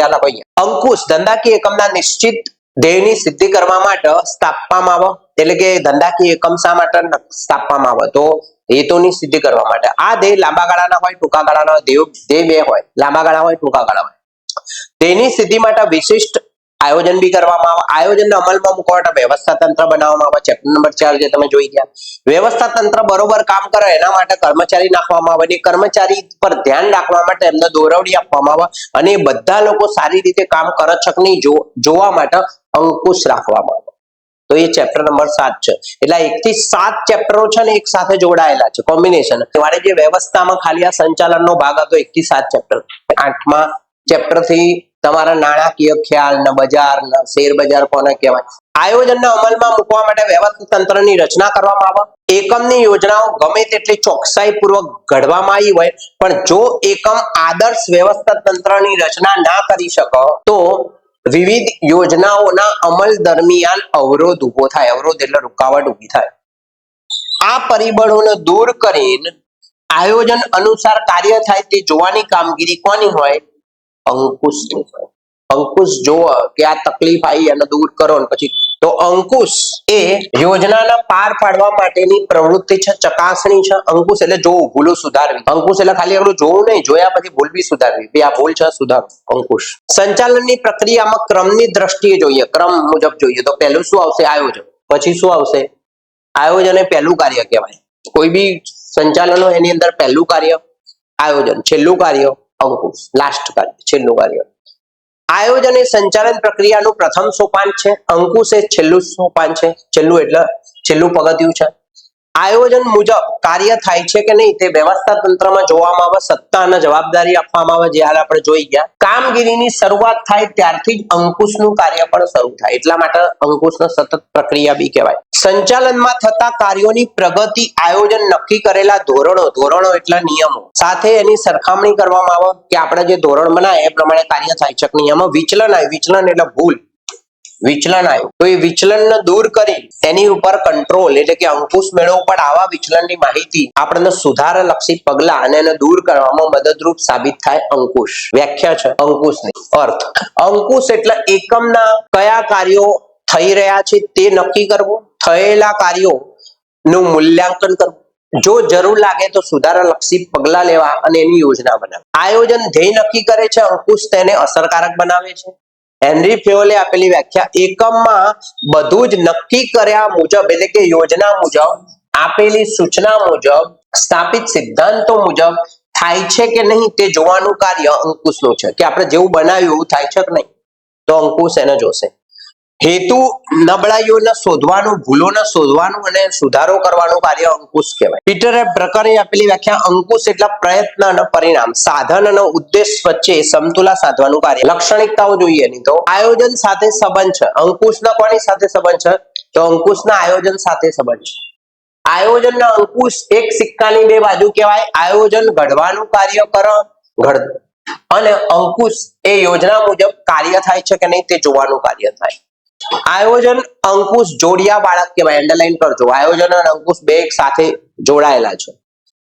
ધ્યાન રાખો અંકુશ ધંધાકીય એકમના નિશ્ચિત ધ્યેયની સિદ્ધિ કરવા માટે સ્થાપવામાં આવે. એટલે કે ધંધાકીય એકમ શા માટે સ્થાપવામાં આવે? તો હેતુની સિદ્ધિ કરવા માટે. આ ધ્યેય લાંબા ગાળાના હોય, ટૂંકા ગાળાના હોય, ધ્યેય બે હોય. લાંબા ગાળા હોય, ટૂંકા ગાળા હોય. તેની સિદ્ધિ માટે વિશિષ્ટ આયોજન બી કરવામાં આવે. આયોજનને અમલમાં મૂકવા માટે વ્યવસ્થા તંત્ર બનાવવામાં આવે. ચેપ્ટર નંબર ચાર જે તમે જોઈ ગયા. વ્યવસ્થા તંત્ર બરોબર કામ કરે એના માટે કર્મચારી નાખવામાં આવે. અને કર્મચારી પર ધ્યાન રાખવા માટે એમને દોરવડી આપવામાં આવે. અને બધા લોકો સારી રીતે કામ કરે છે કે નહીં જો- જોવા માટે અંકુશ રાખવામાં આવે. તો એ ચેપ્ટર નંબર સાત છે. એટલે એક થી સાત ચેપ્ટરો છે ને એક સાથે જોડાયેલા છે. કોમ્બિનેશન તમારે જે વ્યવસ્થામાં ખાલી આ સંચાલનનો ભાગ હતો એક થી સાત ચેપ્ટર આઠમા ચેપ્ટરથી તમારા નાણાકીય ખ્યાલ, ના બજાર, ન શેર બજાર કોને કહેવાય? આયોજનને અમલમાં મૂકવા માટે વ્યવસ્થિત તંત્રની રચના કરવામાં આવે. એકમની યોજનાઓ ગમે તેટલી ચોકસાઈ પૂર્વક ઘડવામાં આવી હોય, પણ જો એકમ આદર્શ વ્યવસ્થા તંત્રની રચના ના કરી શકો, તો વિવિધ યોજનાઓના અમલ દરમિયાન અવરોધ ઊભો થાય. અવરોધ એટલે રૂકાવટ ઊભી થાય. આ પરિબળોને દૂર કરીને આયોજન અનુસાર કાર્ય થાય તે જોવાની કામગીરી કોની હોય? અંકુશની હોય અંકુશ જોવો કે આ તકલીફ આવી અને દૂર કરો પછી. તો અંકુશ એ યોજનાના પાર પાડવા માટેની પ્રવૃત્તિ છે, ચકાસણી છે. અંકુશ એટલે જોવું, ભૂલો સુધારવી. અંકુશ એટલે ખાલી આપણું જોવું નહીં, જોયા પછી ભૂલ બી સુધારવી. બે આ ભૂલ છે સુધાર. અંકુશ. સંચાલનની પ્રક્રિયામાં ક્રમની દ્રષ્ટિએ જોઈએ. ક્રમ મુજબ જોઈએ. તો પહેલું શું આવશે? આયોજન. પછી શું આવશે? આયોજન એ પહેલું કાર્ય કહેવાય. કોઈ બી સંચાલન એની અંદર પહેલું કાર્ય, આયોજન. છેલ્લું કાર્ય અંકુશ લાસ્ટ કાર્ય છેલ્લું કાર્ય. આયોજન એ સંચાલન પ્રક્રિયાનું પ્રથમ સોપાન છે. અંકુશ એ છેલ્લું સોપાન છે. છેલ્લું એટલે છેલ્લું પગથિયું છે. આયોજન મુજબ કાર્ય થાય છે કે નહીં તે વ્યવસ્થા તંત્રમાં જોવામાં આવે સત્તા અને જવાબદારી આપવામાં આવે, જે હાલ આપણે જોઈ ગયા. કામગીરીની શરૂઆત થાય ત્યારથી જ અંકુશનું કાર્ય પણ શરૂ થાય. એટલા માટે અંકુશનો સતત પ્રક્રિયા બી કહેવાય. સંચાલનમાં થતા કાર્યોની પ્રગતિ આયોજન નક્કી કરેલા ધોરણો ધોરણો એટલે નિયમો. સાથે એની સરખામણી કરવામાં આવે કે આપણે જે ધોરણ બનાવે એ પ્રમાણે કાર્ય થાય છે નિયમો વિચલન આવે. વિચલન એટલે ભૂલ. વિચલન આવ્યું. તો એ વિચલનને દૂર કરી તેની ઉપર કંટ્રોલ એટલે કે અંકુશ મેળવવો પણ આવા વિચલનની માહિતી આપણને સુધારા લક્ષી પગલા અને એને દૂર કરવામાં મદદરૂપ સાબિત થાય અંકુશ. વ્યાખ્યા છે અંકુશની. અર્થ. અંકુશ એટલે એકમના કયા કાર્યો થઈ રહ્યા છે તે નક્કી કરવું. થયેલા કાર્યો નું મૂલ્યાંકન કરવું. જો જરૂર લાગે તો સુધારાલક્ષી પગલા લેવા અને એની યોજના બનાવવી. આયોજન ધ્યેય નક્કી કરે છે અંકુશ તેને અસરકારક બનાવે છે. હેનરી ફેઓલે આપેલી વ્યાખ્યા એકમમાં બધું જ નક્કી કર્યા મુજબ એટલે કે યોજના મુજબ, આપેલી સૂચના મુજબ, સ્થાપિત સિદ્ધાંતો મુજબ થાય છે કે નહીં તે જોવાનું કાર્ય અંકુશનું છે. કે આપણે જેવું બનાવ્યું એવું થાય છે કે નહીં? તો અંકુશ એને જોશે. હેતુ નબળાઈઓને શોધવાનું, ભૂલોને શોધવાનું અને સુધારો કરવાનું કાર્ય અંકુશ કહેવાય. પીટરે પ્રકારે આપેલી વ્યાખ્યા અંકુશ એટલે પ્રયત્ન અને પરિણામ. સાધન અને ઉદ્દેશ વચ્ચે સમતુલા સાધવાનું કાર્ય. લાક્ષણિકતાઓ જોઈએ નહીં તો. આયોજન સાથે સંબંધ છે. અંકુશના કોની સાથે સંબંધ છે? તો અંકુશના આયોજન સાથે સંબંધ છે. આયોજનના અંકુશ એક સિક્કાની બે બાજુ કહેવાય. આયોજન ઘડવાનું કાર્ય કરો, ઘડ અને અંકુશ એ યોજના મુજબ કાર્ય થાય છે કે નહીં તે જોવાનું કાર્ય થાય. આયોજન અંકુશ જોડિયા બાળક કહેવાય અંડરલાઈન કરજો આયોજન અને અંકુશ બે એક સાથે જોડાયેલા છે.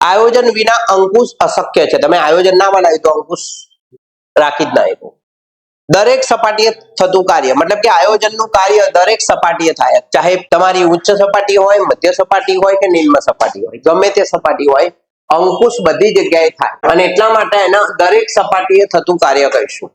આયોજન વિના અંકુશ અશક્ય છે. તમે આયોજન ના બનાવ્યું તો અંકુશ રાખી જ ના શકો. દરેક સપાટીએ થતું કાર્ય, મતલબ કે આયોજનનું કાર્ય દરેક સપાટીએ થાય. ચાહે તમારી ઉચ્ચ સપાટી હોય, મધ્ય સપાટી હોય કે નિમ્ન સપાટી હોય. ગમે તે સપાટી હોય, અંકુશ બધી જગ્યાએ થાય. અને એટલા માટે એના દરેક સપાટીએ થતું કાર્ય કહીશું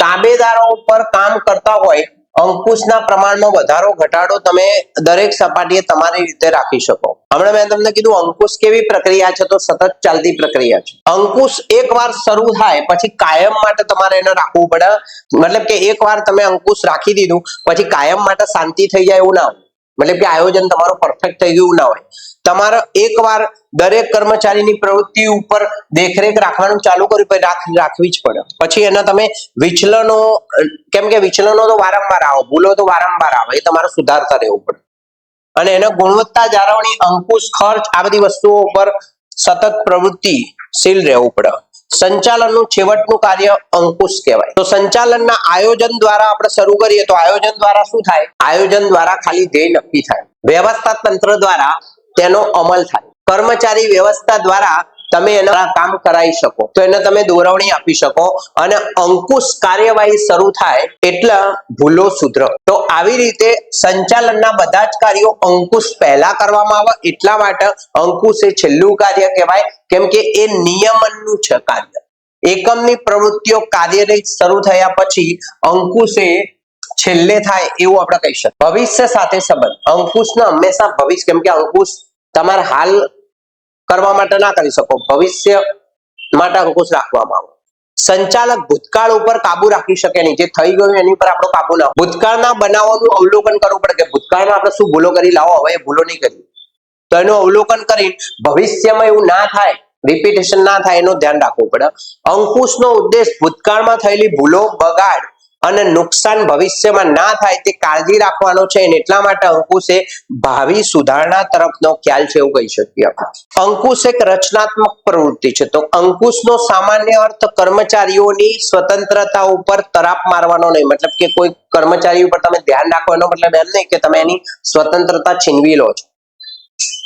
તાબેદારો ઉપર કામ કરતા હોય અંકુશના પ્રમાણમાં વધારો, ઘટાડો તમે દરેક સપાટીએ તમારી રીતે રાખી શકો. હમણાં મેં તમને કીધું અંકુશ કેવી પ્રક્રિયા છે, તો સતત ચાલતી પ્રક્રિયા છે. અંકુશ એકવાર શરૂ થાય, પછી કાયમ માટે તમારે એને રાખવું પડે. મતલબ કે એકવાર તમે અંકુશ રાખી દીધું, પછી કાયમ માટે શાંતિ થઈ જાય એવું ના હોય. મતલબ કે આયોજન તમારું પરફેક્ટ થઈ ગયું ના હોય. તમારે એકવાર દરેક કર્મચારીની પ્રવૃત્તિ ઉપર દેખરેખ રાખવાનું ચાલુ કર્યું રાખવી જ પડે. પછી એના તમે વિચલનો, કેમ કે વિચલનો તો વારંવાર આવો, ભૂલો તો વારંવાર આવે, એ તમારે સુધારતા રહેવું પડે. અને એનો ગુણવત્તા જાળવણી, અંકુશ, ખર્ચ, આ બધી વસ્તુઓ ઉપર સતત પ્રવૃત્તિશીલ રહેવું પડે. સંચાલનનું છેવટનું કાર્ય અંકુશ કહેવાય. તો સંચાલનના આયોજન દ્વારા આપણે શરૂ કરીએ તો આયોજન દ્વારા શું થાય? આયોજન દ્વારા ખાલી ધ્યેય નક્કી થાય. વ્યવસ્થા તંત્ર દ્વારા તેનો અમલ થાય. કર્મચારી વ્યવસ્થા દ્વારા તમે એના કામ કરાવી શકો. તો એને તમે દોરવણી આપી શકો અને અંકુશ કાર્યવાહી શરૂ થાય એટલા ભૂલો સુધરો. તો આવી રીતે સંચાલનના બધા જ કાર્યો અંકુશ પહેલા કરવામાં આવે એટલા માટે અંકુશ એ છેલ્લું કાર્ય કહેવાય, કેમ કે એ નિયમનનું છે કાર્ય. એકમની પ્રવૃત્તિઓ કાર્યરહિત શરૂ થયા પછી અંકુશે છેલ્લે થાય એવું આપણે કહી શકીએ. ભવિષ્ય સાથે સંબંધ. અંકુશને હંમેશા ભવિષ્ય, કેમ કે અંકુશ તમારા હાલ કરવા માટે ના કરી શકો. ભવિષ્ય માટે અંકુશ રાખવામાં આવે. સંચાલક ભૂતકાળ ઉપર કાબુ રાખી શકે નહીં. જે થઈ ગયું એની પર આપણો કાબુ ના ભૂતકાળના બનાવોનું અવલોકન કરવું પડે કે ભૂતકાળમાં આપણે શું ભૂલો કરી? લાવો, હવે ભૂલો નહીં કરી. તો એનું અવલોકન કરી ભવિષ્યમાં એવું ના થાય રિપીટેશન ના થાય એનું ધ્યાન રાખવું પડે. અંકુશનો ઉદ્દેશ ભૂતકાળમાં થયેલી ભૂલો બગાડ અને નુકસાન ભવિષ્યમાં ના થાય તે કાળજી રાખવાનો છે અને એટલા માટે અંકુશ ભાવિ સુધારણા તરફનો ખ્યાલ છે એવું કહી શકીએ અંકુશ એક રચનાત્મક પ્રવૃત્તિ છે. તો અંકુશનો સામાન્ય અર્થ કર્મચારીઓની સ્વતંત્રતા ઉપર તરાપ મારવાનો નહીં. મતલબ કે કોઈ કર્મચારી ઉપર તમે ધ્યાન રાખો, એનો મતલબ એમ નહીં કે તમે એની સ્વતંત્રતા છીનવી લો છો.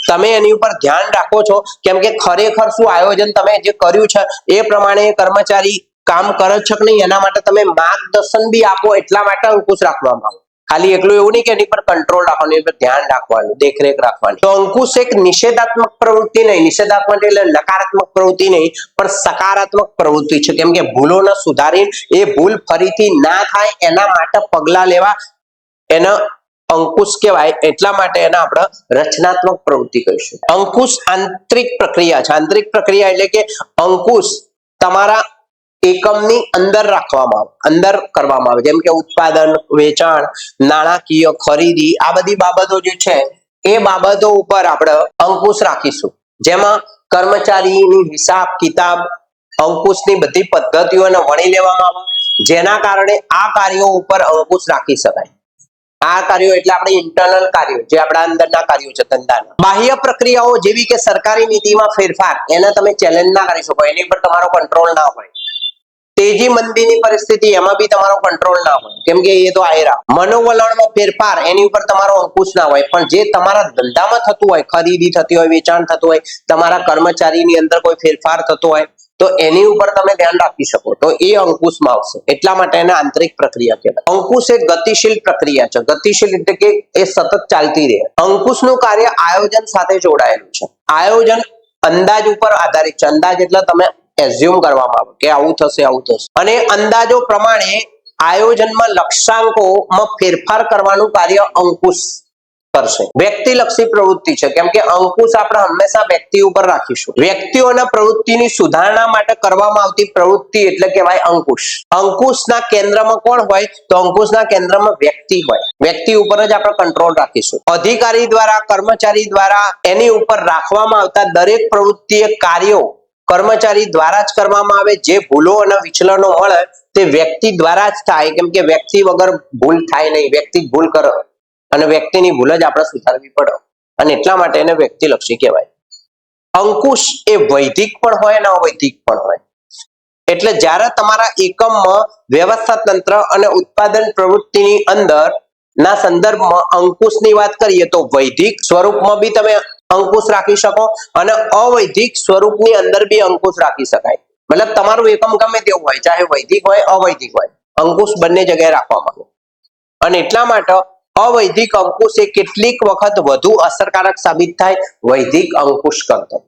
તમે એની ઉપર ધ્યાન રાખો છો. કેમ કે ખરેખર શું આયોજન તમે જે કર્યું છે, એ પ્રમાણે કર્મચારી કામ કરે છો કે નહીં, એના માટે તમે માર્ગદર્શન બી આપો, એટલા માટે અંકુશ રાખવામાં આવે. ખાલી એકલું એવું નહીં કે એની પર કંટ્રોલ રાખવાનું, એની પર ધ્યાન રાખવાનું, દેખરેખ રાખવાની. તો અંકુશ એક નિષેધાત્મક પ્રવૃત્તિ નહીં, નિષેધાત્મક એટલે નકારાત્મક પ્રવૃત્તિ નહીં, પણ સકારાત્મક પ્રવૃત્તિ છે. કેમ કે ભૂલોને સુધારી એ ભૂલ ફરીથી ના થાય, એના માટે પગલા લેવા, એના અંકુશ કહેવાય, એટલા માટે એને આપણે રચનાત્મક પ્રવૃત્તિ કહીશું. અંકુશ આંતરિક પ્રક્રિયા છે. આંતરિક પ્રક્રિયા એટલે કે અંકુશ તમારા એકમની અંદર રાખવામાં આવે, અંદર કરવામાં આવે. જેમ કે ઉત્પાદન, વેચાણ, નાણાકીય ખરીદી, આ બધી બાબતો જે છે, એ બાબતો ઉપર આપણે અંકુશ રાખીશું. જેમાં કર્મચારીની હિસાબ, કિતાબ, અંકુશની બધી પદ્ધતિઓને વણી લેવામાં આવે. જેના કારણે આ કાર્યો ઉપર અંકુશ રાખી શકાય. આ કાર્યો એટલે આપણે ઇન્ટરનલ કાર્યો, જે આપણા અંદરના કાર્યો છે, ધંધાના. બાહ્ય પ્રક્રિયાઓ જેવી કે સરકારી નીતિમાં ફેરફાર, એને તમે ચેલેન્જ ના કરી શકો. એની પર તમારો કંટ્રોલ ના હોય. તેજી મંદીની પરિસ્થિતિ એમાં બી તમારો કંટ્રોલ ના હોય. કેમ કે એ તો આયરા. મનોવલણમાં ફેરફાર એની ઉપર તમારો અંકુશ ના હોય. પણ જે તમારા ધંધામાં થતું હોય, ખરીદી થતી હોય, વેચાણ થતું હોય, તમારા કર્મચારીની અંદર કોઈ ફેરફાર થતો હોય, તો એની ઉપર તમે ધ્યાન રાખી શકો. તો એ અંકુશમાં આવશે. એટલા માટે એને આંતરિક પ્રક્રિયા કહેવાય. અંકુશ એક ગતિશીલ પ્રક્રિયા છે. ગતિશીલ એટલે કે એ સતત ચાલતી રહે. અંકુશનું કાર્ય આયોજન સાથે જોડાયેલું છે. આયોજન અંદાજ ઉપર આધારિત છે. અંદાજ એટલે તમે એઝ્યુમ કરવામાં આવે કે આવું થશે આવું થશે. અને અંદાજો પ્રમાણે આયોજનમાં લક્ષ્યાંકોમાં ફેરફાર કરવાનું કાર્ય અંકુશ કરશે. વ્યક્તિલક્ષી પ્રવૃત્તિ છે, કેમ અંકુશ આપણે હંમેશા વ્યક્તિ ઉપર રાખીશું. વ્યક્તિઓના પ્રવૃત્તિની સુધારણા માટે કરવામાં આવતી પ્રવૃત્તિ એટલે કહેવાય અંકુશ. અંકુશના કેન્દ્રમાં કોણ હોય? તો અંકુશના કેન્દ્રમાં વ્યક્તિ હોય. વ્યક્તિ ઉપર જ આપણે કંટ્રોલ રાખીશું. અધિકારી દ્વારા, કર્મચારી દ્વારા એની ઉપર રાખવામાં આવતા દરેક પ્રવૃત્તિએ કાર્યો કર્મચારી દ્વારા જ કરવામાં આવે, જે ભૂલો અને વિચલનો મળે, તે વ્યક્તિ દ્વારા જ થાય. કેમ કે વ્યક્તિ વગર ભૂલ થાય નહીં. વ્યક્તિ ભૂલ કરો. અને વ્યક્તિની ભૂલ જ આપણે સુધારવી પડે. અને એટલા માટે એને વ્યક્તિલક્ષી કહેવાય. અંકુશ એ વૈદિક પણ હોય અને અવૈધિક પણ હોય. એટલે જ્યારે તમારા એકમમાં વ્યવસ્થા તંત્ર અને ઉત્પાદન પ્રવૃત્તિની અંદર ના સંદર્ભમાં અંકુશની વાત કરીએ તો વૈદિક સ્વરૂપમાં બી તમે અંકુશ રાખી શકો અને અવૈધિક સ્વરૂપની અંદર બી અંકુશ રાખી શકાય. મતલબ તમારું એકમ ગમે તેવું હોય, ચાહે વૈધિક હોય, અવૈધિક હોય, અંકુશ બંને જગ્યાએ રાખવામાં આવે. અને એટલા માટે અવૈધિક અંકુશ એ કેટલીક વખત વધુ અસરકારક સાબિત થાય વૈધિક અંકુશ કરતો.